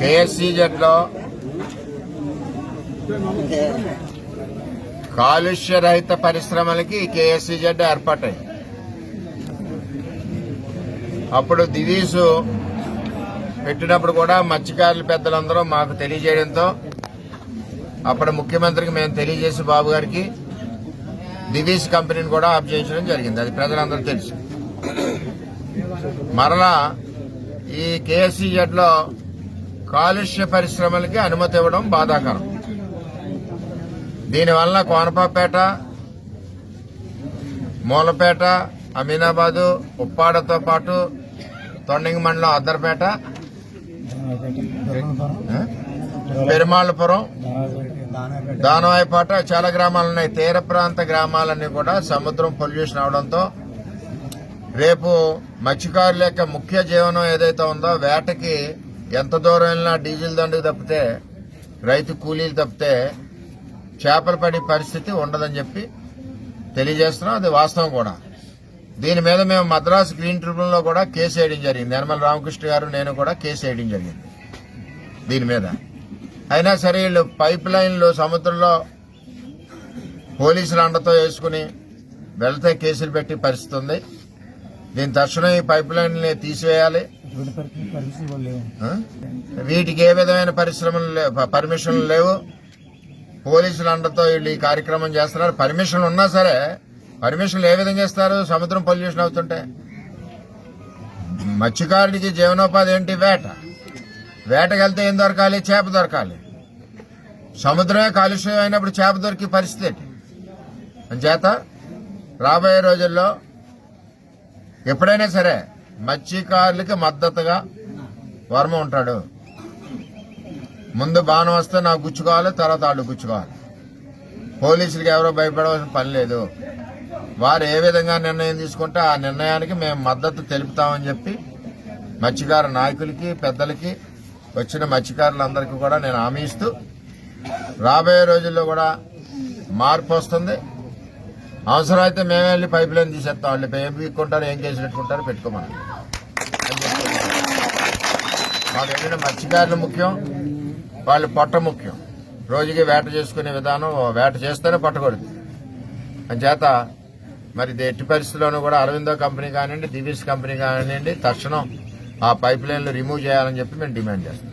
కేఎస్సీజెడ్లో కాలుష్య రహిత పరిశ్రమలకి కేఎస్సీజెడ్ ఏర్పాటైంది. అప్పుడు దివీసు పెట్టినప్పుడు కూడా మత్స్యకారుల పెద్దలందరూ మాకు తెలియజేయడంతో అప్పుడు ముఖ్యమంత్రికి మేము తెలియజేసి బాబు గారికి దివీస్ కంపెనీని కూడా ఆఫ్ చేయించడం జరిగింది. అది ప్రజలందరూ తెలుసు. మరలా ఈ కేఎస్సీజెడ్లో కాలుష్య పరిశ్రమలకి అనుమతి ఇవ్వడం బాధాకరం. దీనివల్ల కోనపాపేట మూలపేట అమీనాబాదు ఉప్పాడతో పాటు తొండంగి మండలం అద్దరపేట పెరుమాళ్ళపురం దానవాయిపాట చాలా గ్రామాలు ఉన్నాయి. తీర ప్రాంత గ్రామాలన్నీ కూడా సముద్రం పొల్యూషన్ అవడంతో రేపు మత్స్యకారుల యొక్క ముఖ్య జీవనం ఏదైతే ఉందో వేటకి ఎంత దూరం వెళ్ళినా డీజిల్ దండుకు తప్పితే రైతు కూలీలు తప్పితే చేపలు పడే పరిస్థితి ఉండదని చెప్పి తెలియజేస్తున్నాం. అది వాస్తవం కూడా. దీని మీద మేము మద్రాసు గ్రీన్ ట్రిబ్యునల్లో కూడా కేసు వేయడం జరిగింది. నిర్మల రామకృష్ణ గారు నేను కూడా కేసు వేయడం జరిగింది దీని మీద. అయినా సరే వీళ్ళు పైప్ లైన్లు సముద్రంలో పోలీసులు అండతో వేసుకుని వెళ్తే కేసులు పెట్టి పరిస్థితి ఉంది. దీని తక్షణం ఈ పైప్ లైన్ని తీసివేయాలి. వీటికి ఏ విధమైన పరిశ్రమలు లే- పర్మిషన్లు లేవు. పోలీసులు అండతో వీళ్ళు ఈ కార్యక్రమం చేస్తున్నారు. పర్మిషన్ ఉన్నా సరే పర్మిషన్లు ఏ విధంగా చేస్తారు సముద్రం పొల్యూషన్ అవుతుంటే. మత్స్యకారుడికి జీవనోపాధి ఏంటి? వేట. వేటకెళ్తే ఏం దొరకాలి? చేప దొరకాలి. సముద్రమే కాలుష్యం అయినప్పుడు చేప దొరికే పరిస్థితి అని చేత రాబోయే రోజుల్లో ఎప్పుడైనా సరే మత్స్యకారులకి మద్దతుగా వర్మ ఉంటాడు. ముందు బాణం వస్తే నాకు గుచ్చుకోవాలి తర్వాత వాళ్ళు గుచ్చుకోవాలి. పోలీసులకి ఎవరో భయపడవలసిన పని లేదు. వారు ఏ విధంగా నిర్ణయం తీసుకుంటే ఆ నిర్ణయానికి మేము మద్దతు తెలుపుతామని చెప్పి మత్స్యకార నాయకులకి పెద్దలకి వచ్చిన మత్స్యకారులందరికీ కూడా నేను హామీ ఇస్తూ రాబోయే రోజుల్లో కూడా మార్పు వస్తుంది. అవసరమైతే మేమే వెళ్ళి పైప్ లైన్ తీసేస్తాం. వాళ్ళు ఏం పీక్కుంటారు ఏం కేసు పెట్టుకోమని. వాళ్ళు మాకు ఏంటంటే మత్స్యకారులు ముఖ్యం వాళ్ళు పొట్ట ముఖ్యం. రోజుకి వేట చేసుకునే విధానం వేట చేస్తేనే పట్టకూడదు చేత మరి ఎట్టి పరిస్థితుల్లోనూ కూడా అరవిందో కంపెనీ కానివ్వండి దివీస్ కంపెనీ కానివ్వండి తక్షణం ఆ పైప్ లైన్లు రిమూవ్ చేయాలని చెప్పి మేము డిమాండ్ చేస్తాం.